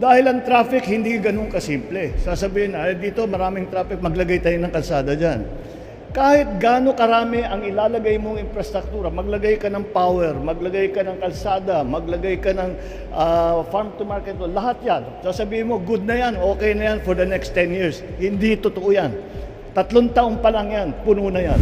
Dahil ang traffic hindi ganun kasimple. Sasabihin, ay dito maraming traffic, maglagay tayo ng kalsada dyan. Kahit gaano karami ang ilalagay mong infrastruktura, maglagay ka ng power, maglagay ka ng kalsada, maglagay ka ng ah, farm to market, lahat yan. Sasabihin mo, good na yan, okay na yan for the next 10 years. Hindi totoo yan. Tatlong taon pa lang yan, puno na yan.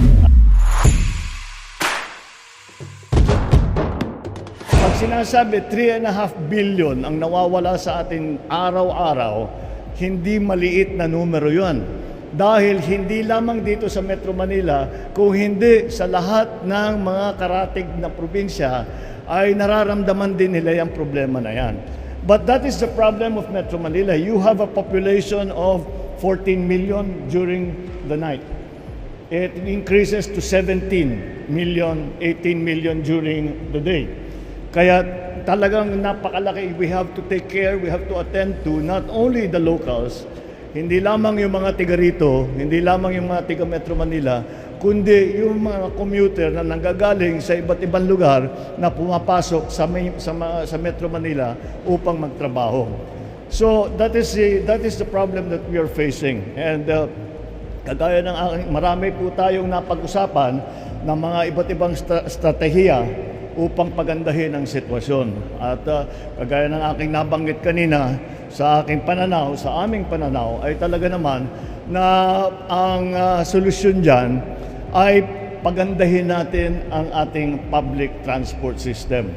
Sinasabi 3.5 billion ang nawawala sa atin araw-araw, hindi maliit na numero yon. Dahil hindi lamang dito sa Metro Manila, kung hindi sa lahat ng mga karatig na probinsya, ay nararamdaman din nila yung problema na yan. But that is the problem of Metro Manila. You have a population of 14 million during the night. It increases to 17 million, 18 million during the day. Kaya talagang napakalaki. We have to take care, we have to attend to not only the locals, hindi lamang yung mga tiga rito, hindi lamang yung mga tiga Metro Manila, kundi yung mga commuter na nanggagaling sa iba't ibang lugar na pumapasok sa, may, sa, sa Metro Manila upang magtrabaho. So that is the, that is the problem that we are facing. And uh, Kagaya ng marami po tayong napag-usapan ng mga iba't ibang stra- strategiya upang pagandahin ang sitwasyon. At uh, kagaya ng aking nabanggit kanina, sa aking pananaw, sa aming pananaw, ay talaga naman na ang uh, solusyon dyan ay pagandahin natin ang ating public transport system.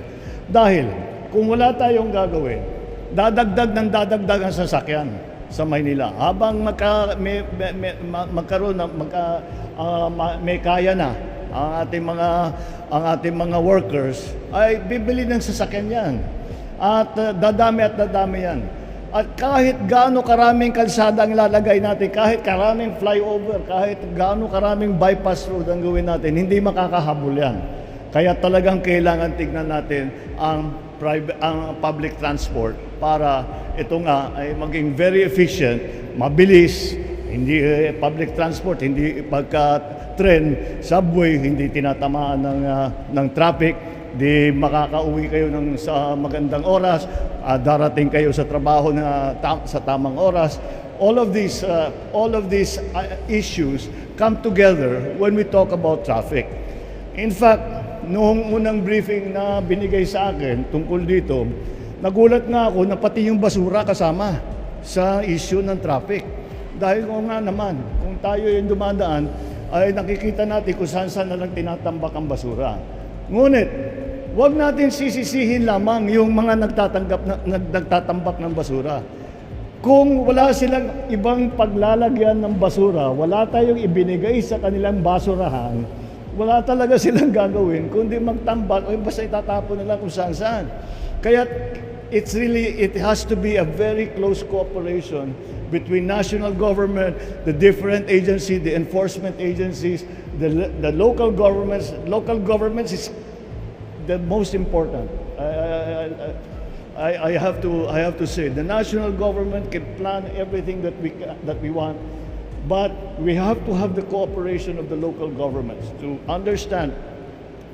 Dahil kung wala tayong gagawin, dadagdag ng dadagdag ang sasakyan sa Maynila. Habang magka, may, may, may- ma- magkaroon ng magka, ma- may kaya na ang ating mga ang ating mga workers ay bibili ng sasakyan yan. At ah, dadami at dadami yan. At kahit gaano karaming kalsada ang ilalagay natin, kahit karaming flyover, kahit gaano karaming bypass road ang gawin natin, hindi makakahabol yan. Kaya talagang kailangan tignan natin ang private ang public transport para ito nga ay maging very efficient, mabilis, hindi eh, public transport, hindi pagka train, subway, hindi tinatamaan ng ah, ng traffic, di makakauwi kayo ng sa magandang oras, ah, darating kayo sa trabaho na tam- sa tamang oras. All of these ah, all of these ah, issues come together when we talk about traffic. In fact, noong unang briefing na binigay sa akin tungkol dito, nagulat nga ako na pati yung basura kasama sa issue ng traffic. Dahil kung nga naman, kung tayo yung dumadaan, ay nakikita natin kung saan saan na lang tinatambak ang basura. Ngunit, huwag natin sisisihin lamang yung mga nagtatanggap na, nag- nagtatambak ng basura. Kung wala silang ibang paglalagyan ng basura, wala tayong ibinigay sa kanilang basurahan, wala talaga silang gagawin kundi magtambak o basta itatapon nila kung saan saan. Kaya it's really, it has to be a very close cooperation between national government, the different agencies, the enforcement agencies, the, the local governments. Local governments is the most important. I, I, I- I, I have to I have to say the national government can plan everything that we that we want, but we have to have the cooperation of the local governments to understand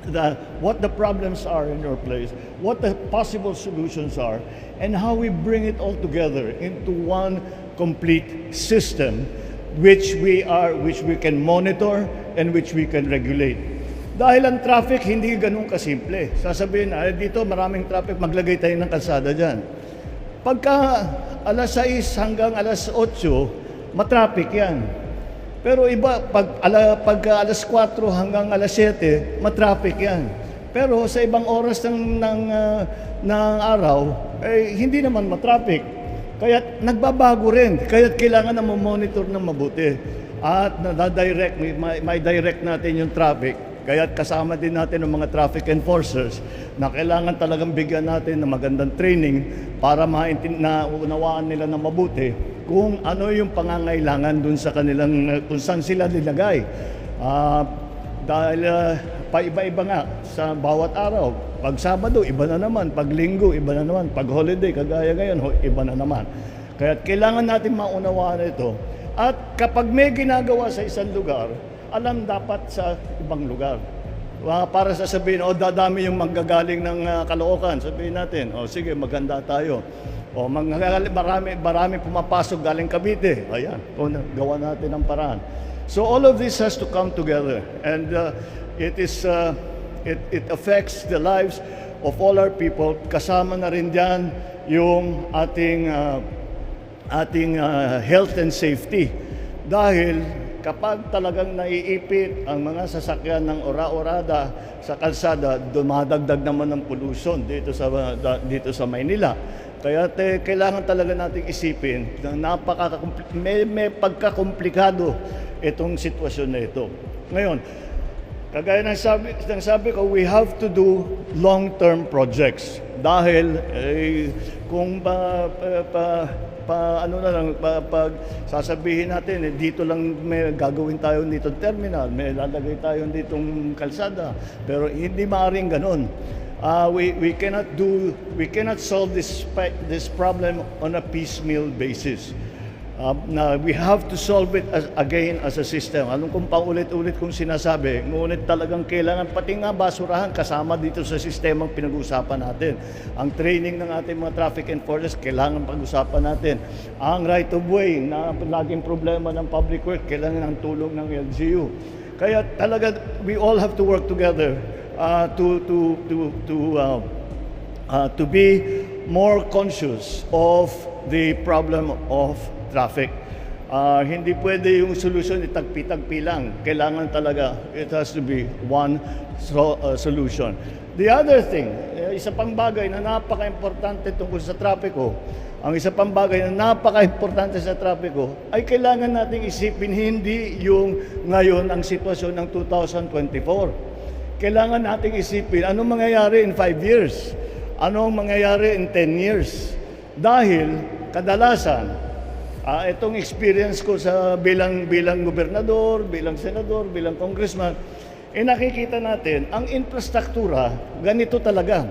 that what the problems are in your place, what the possible solutions are, and how we bring it all together into one complete system which we are which we can monitor and which we can regulate. Dahil ang traffic hindi ganun kasimple. Sasabihin, ay dito maraming traffic, maglagay tayo ng kalsada dyan. Pagka alas 6 hanggang alas 8, matraffic yan. Pero iba, pag, ala, pagka alas 4 hanggang alas 7, matraffic yan. Pero sa ibang oras ng, ng, ah, ng araw, eh, hindi naman matraffic. Kaya nagbabago rin. Kaya kailangan na monitor ng mabuti. At nadadirect, may, may, direct natin yung traffic. Kaya kasama din natin ng mga traffic enforcers na kailangan talagang bigyan natin ng magandang training para maintin na unawaan nila na mabuti kung ano yung pangangailangan dun sa kanilang kung saan sila nilagay. Ah, dahil ah, paiba-iba nga sa bawat araw. Pag Sabado, iba na naman. Pag Linggo, iba na naman. Pag holiday, kagaya ngayon, iba na naman. Kaya kailangan natin maunawaan ito. At kapag may ginagawa sa isang lugar, alam dapat sa ibang lugar. Wa- Para sasabihin, o dadami yung manggagaling ng ah, Caloocan, sabihin natin, o sige, maganda tayo. O mga marami, marami pumapasok galing Cavite. Ayan, o, gawa natin ang paraan. So all of this has to come together and uh, it is uh, it, it affects the lives of all our people. Kasama na rin diyan yung ating uh, ating uh, health and safety. Dahil kapag talagang naiipit ang mga sasakyan ng ora-orada sa kalsada, dumadagdag naman ng pollution dito sa da- dito sa Maynila. Kaya te, kailangan talaga nating isipin na napaka may, may pagkakomplikado itong sitwasyon na ito. Ngayon, Kagaya ng sabi, ng sabi ko, we have to do long-term projects. Dahil eh, kung pa, pa, pa, pa- ano na lang, pa, pag sasabihin natin, eh, dito lang may gagawin tayo dito terminal, may lalagay tayo ditong kalsada. Pero hindi maaaring ganun. Uh, we, we cannot do, we cannot solve this, this problem on a piecemeal basis. Uh, na we have to solve it as, again as a system. Anong kung paulit-ulit kong sinasabi, ngunit talagang kailangan pati nga basurahan kasama dito sa sistemang pinag-uusapan natin. Ang training ng ating mga traffic enforcers, kailangan pag-usapan natin. Ang right of way na laging problema ng public work, kailangan ng tulong ng LGU. Kaya talaga, we all have to work together uh, to, to, to, to uh, uh, to be more conscious of the problem of traffic. Uh, hindi pwede yung solution itagpi-tagpi lang. Kailangan talaga, it has to be one so- uh, solution. The other thing, eh, isa pang bagay na napaka-importante tungkol sa trapiko, ang isa pang bagay na napaka-importante sa trapiko ay kailangan nating isipin hindi yung ngayon ang sitwasyon ng 2024. Kailangan nating isipin anong mangyayari in 5 years, anong mangyayari in 10 years. Dahil kadalasan, ah, itong experience ko sa bilang bilang gobernador, bilang senador, bilang congressman, eh nakikita natin ang infrastruktura ganito talaga.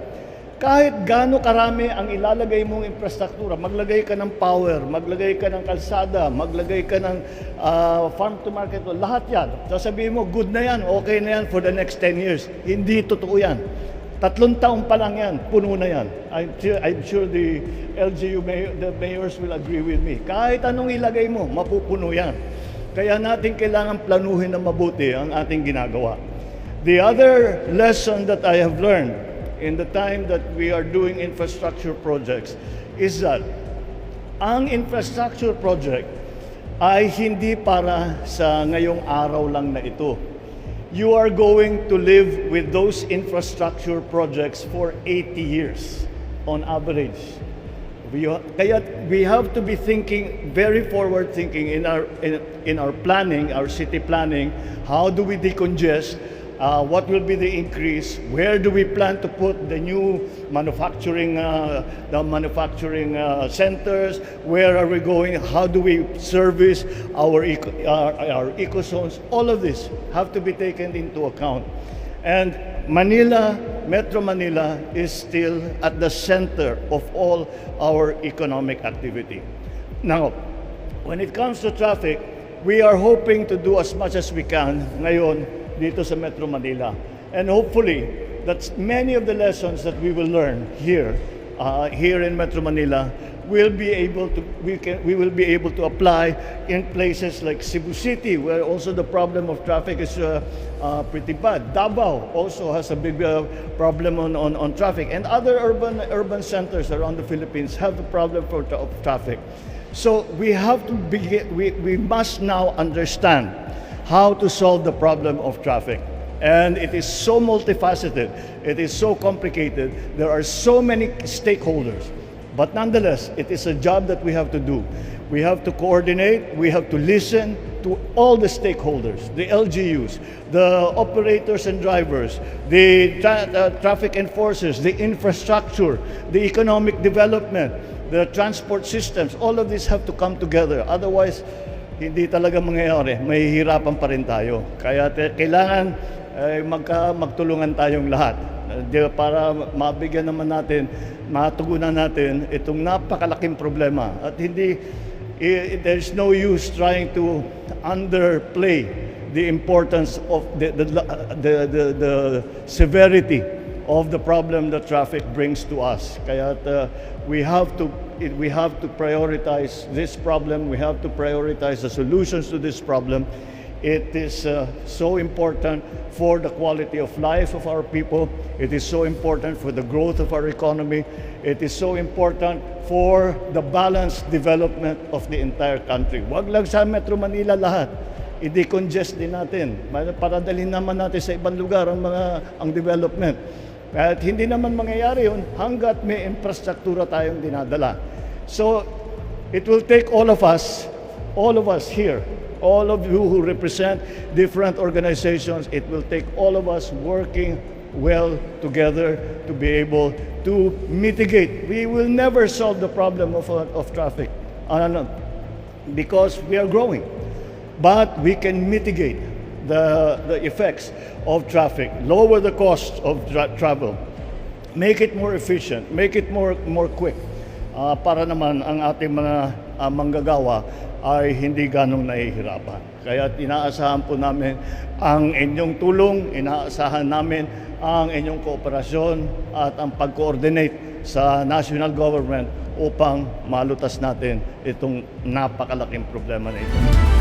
Kahit gaano karami ang ilalagay mong infrastruktura, maglagay ka ng power, maglagay ka ng kalsada, maglagay ka ng ah, farm to market, lahat yan. Sasabihin mo, good na yan, okay na yan for the next 10 years. Hindi totoo yan. Tatlong taon pa lang yan, puno na yan. I'm sure, I'm sure the LGU, mayor, the mayors will agree with me. Kahit anong ilagay mo, mapupuno yan. Kaya natin kailangan planuhin na mabuti ang ating ginagawa. The other lesson that I have learned in the time that we are doing infrastructure projects is that ang infrastructure project ay hindi para sa ngayong araw lang na ito. You are going to live with those infrastructure projects for 80 years on average. We, kaya we have to be thinking very forward thinking in our in, in our planning, our city planning. How do we decongest? Uh, what will be the increase? Where do we plan to put the new manufacturing uh, the manufacturing uh, centers? Where are we going? How do we service our eco, our, our eco zones? All of this have to be taken into account. And Manila, Metro Manila is still at the center of all our economic activity. Now, when it comes to traffic, we are hoping to do as much as we can ngayon dito sa Metro Manila. And hopefully, that many of the lessons that we will learn here, uh, here in Metro Manila, will be able to we can we will be able to apply in places like Cebu City, where also the problem of traffic is uh, uh, pretty bad. Davao also has a big uh, problem on, on, on traffic, and other urban urban centers around the Philippines have the problem for of traffic. So we have to begin. We, we must now understand how to solve the problem of traffic. And it is so multifaceted, it is so complicated, there are so many stakeholders. But nonetheless, it is a job that we have to do. We have to coordinate, we have to listen to all the stakeholders, the LGUs, the operators and drivers, the tra- uh, traffic enforcers, the infrastructure, the economic development, the transport systems, all of these have to come together. Otherwise, hindi talaga mangyayari, mahihirapan pa rin tayo. Kaya te, kailangan eh, magka, magtulungan tayong lahat Eh, para mabigyan naman natin, matugunan natin itong napakalaking problema. At hindi, i- there's no use trying to underplay the importance of the, the, the, the, the severity of the problem that traffic brings to us. Kaya uh, we have to it, we have to prioritize this problem. We have to prioritize the solutions to this problem. It is uh, so important for the quality of life of our people. It is so important for the growth of our economy. It is so important for the balanced development of the entire country. Wag lang sa Metro Manila lahat. I-decongest din natin. Para dalhin naman natin sa ibang lugar ang mga ang development. At hindi naman mangyayari yun hanggat may infrastruktura tayong dinadala. So, it will take all of us, all of us here, all of you who represent different organizations, it will take all of us working well together to be able to mitigate. We will never solve the problem of, uh, of traffic because we are growing. But we can mitigate the, the effects of traffic, lower the cost of tra- travel, make it more efficient, make it more, more quick ah, para naman ang ating mga ah, manggagawa ay hindi ganong nahihirapan. Kaya inaasahan po namin ang inyong tulong, inaasahan namin ang inyong kooperasyon at ang pag-coordinate sa national government upang malutas natin itong napakalaking problema na ito.